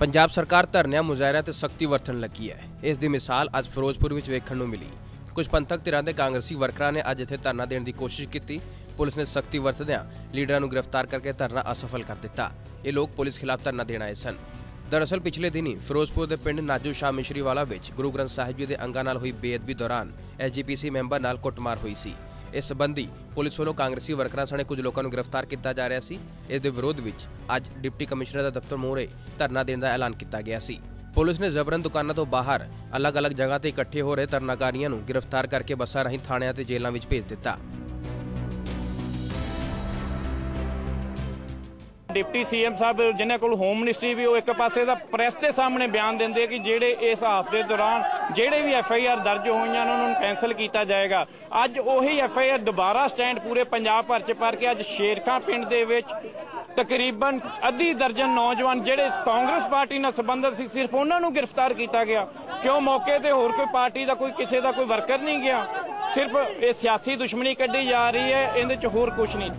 ਪੰਜਾਬ ਸਰਕਾਰ ਧਰਨਿਆਂ ਮੁਜ਼ਾਹਰਿਆਂ ਤੇ ਸਖਤੀ ਵਰਤਣ ਲੱਗੀ ਹੈ। ਇਸ ਦੀ ਮਿਸਾਲ ਅੱਜ ਫਿਰੋਜ਼ਪੁਰ ਵਿੱਚ ਵੇਖਣ ਨੂੰ ਮਿਲੀ। ਕੁਝ ਪੰਥਕ ਧਿਰਾਂ ਦੇ ਕਾਂਗਰਸੀ ਵਰਕਰਾਂ ਨੇ ਅੱਜ ਇੱਥੇ ਧਰਨਾ ਦੇਣ ਦੀ ਕੋਸ਼ਿਸ਼ ਕੀਤੀ। ਪੁਲਿਸ ਨੇ ਸਖਤੀ ਵਰਤਦਿਆਂ ਲੀਡਰਾਂ ਨੂੰ ਗ੍ਰਿਫਤਾਰ ਕਰਕੇ ਧਰਨਾ ਅਸਫਲ ਕਰ ਦਿੱਤਾ। ਇਹ ਲੋਕ ਪੁਲਿਸ ਖਿਲਾਫ ਧਰਨਾ ਦੇਣ ਆਏ ਸਨ। ਦਰਅਸਲ ਪਿਛਲੇ ਦਿਨੀ ਫਿਰੋਜ਼ਪੁਰ ਦੇ ਪਿੰਡ ਨਾਜੂ ਸ਼ਾਹ ਮਿਸ਼ਰੀਵਾਲਾ ਵਿੱਚ ਗੁਰੂ ਗ੍ਰੰਥ ਸਾਹਿਬ ਜੀ ਦੇ ਅੰਗਾਂ ਨਾਲ ਹੋਈ ਬੇਅਦਬੀ ਦੌਰਾਨ ਐਸਜੀਪੀਸੀ ਮੈਂਬਰ ਨਾਲ ਕੁੱਟਮਾਰ ਹੋਈ ਸੀ। ਇਸ ਸੰਬੰਧੀ ਪੁਲਿਸ ਵੱਲੋਂ ਕਾਂਗਰਸੀ ਵਰਕਰਾਂ ਸਣੇ ਕੁਝ ਲੋਕਾਂ ਨੂੰ ਗ੍ਰਿਫਤਾਰ ਕੀਤਾ ਜਾ ਰਿਹਾ ਸੀ। ਇਸ ਦੇ ਵਿਰੋਧ ਵਿੱਚ ਅੱਜ ਡਿਪਟੀ ਕਮਿਸ਼ਨਰ ਦਾ ਦਫ਼ਤਰ ਮੂਹਰੇ ਧਰਨਾ ਦੇਣ ਦਾ ਐਲਾਨ ਕੀਤਾ ਗਿਆ ਸੀ। ਪੁਲਿਸ ਨੇ ਜ਼ਬਰਨ ਦੁਕਾਨਾਂ ਤੋਂ ਬਾਹਰ ਅਲੱਗ-ਅਲੱਗ ਜਗ੍ਹਾ ਤੇ ਇਕੱਠੇ ਹੋ ਰਹੇ ਧਰਨਾਕਾਰੀਆਂ ਨੂੰ ਗ੍ਰਿਫਤਾਰ ਕਰਕੇ ਬੱਸਾਂ ਰਾਹੀਂ ਥਾਣਿਆਂ ਤੇ ਜੇਲ੍ਹਾਂ ਵਿੱਚ ਭੇਜ ਦਿੱਤਾ। ਡਿਪਟੀ ਸੀਐਮ ਸਾਹਿਬ, ਜਿਨ੍ਹਾਂ ਕੋਲ ਹੋਮ ਮਿਨਿਸਟਰੀ ਵੀ ਉਹ ਇੱਕ ਪਾਸੇ ਦਾ ਪ੍ਰੈਸ ਦੇ ਸਾਹਮਣੇ ਬਿਆਨ ਦਿੰਦੇ ਕਿ ਜਿਹੜੇ ਇਸ ਹਾਦਸੇ ਦੌਰਾਨ ਜਿਹੜੇ ਵੀ ਐਫ ਆਈ ਆਰ ਦਰਜ ਹੋਈਆਂ ਨੇ, ਉਹਨਾਂ ਨੂੰ ਕੈਨਸਲ ਕੀਤਾ ਜਾਏਗਾ। ਅੱਜ ਉਹੀ ਐਫ ਆਈ ਆਰ ਦੁਬਾਰਾ ਸਟੈਂਡ ਪੂਰੇ ਪੰਜਾਬ ਭਰ 'ਚ ਪਰ ਕੇ ਅੱਜ ਸ਼ੇਰਖਾਂ ਪਿੰਡ ਦੇ ਵਿੱਚ ਤਕਰੀਬਨ ਅੱਧੀ ਦਰਜਨ ਨੌਜਵਾਨ ਜਿਹੜੇ ਕਾਂਗਰਸ ਪਾਰਟੀ ਨਾਲ ਸੰਬੰਧਿਤ ਸੀ, ਸਿਰਫ ਉਹਨਾਂ ਨੂੰ ਗ੍ਰਿਫਤਾਰ ਕੀਤਾ ਗਿਆ। ਕਿਉਂ ਮੌਕੇ ਤੇ ਹੋਰ ਕੋਈ ਪਾਰਟੀ ਦਾ, ਕੋਈ ਕਿਸੇ ਦਾ ਕੋਈ ਵਰਕਰ ਨਹੀਂ ਗਿਆ? ਸਿਰਫ ਇਹ ਸਿਆਸੀ ਦੁਸ਼ਮਣੀ ਕੱਢੀ ਜਾ ਰਹੀ ਹੈ, ਇਹਦੇ 'ਚ ਹੋਰ ਕੁਝ ਨਹੀਂ।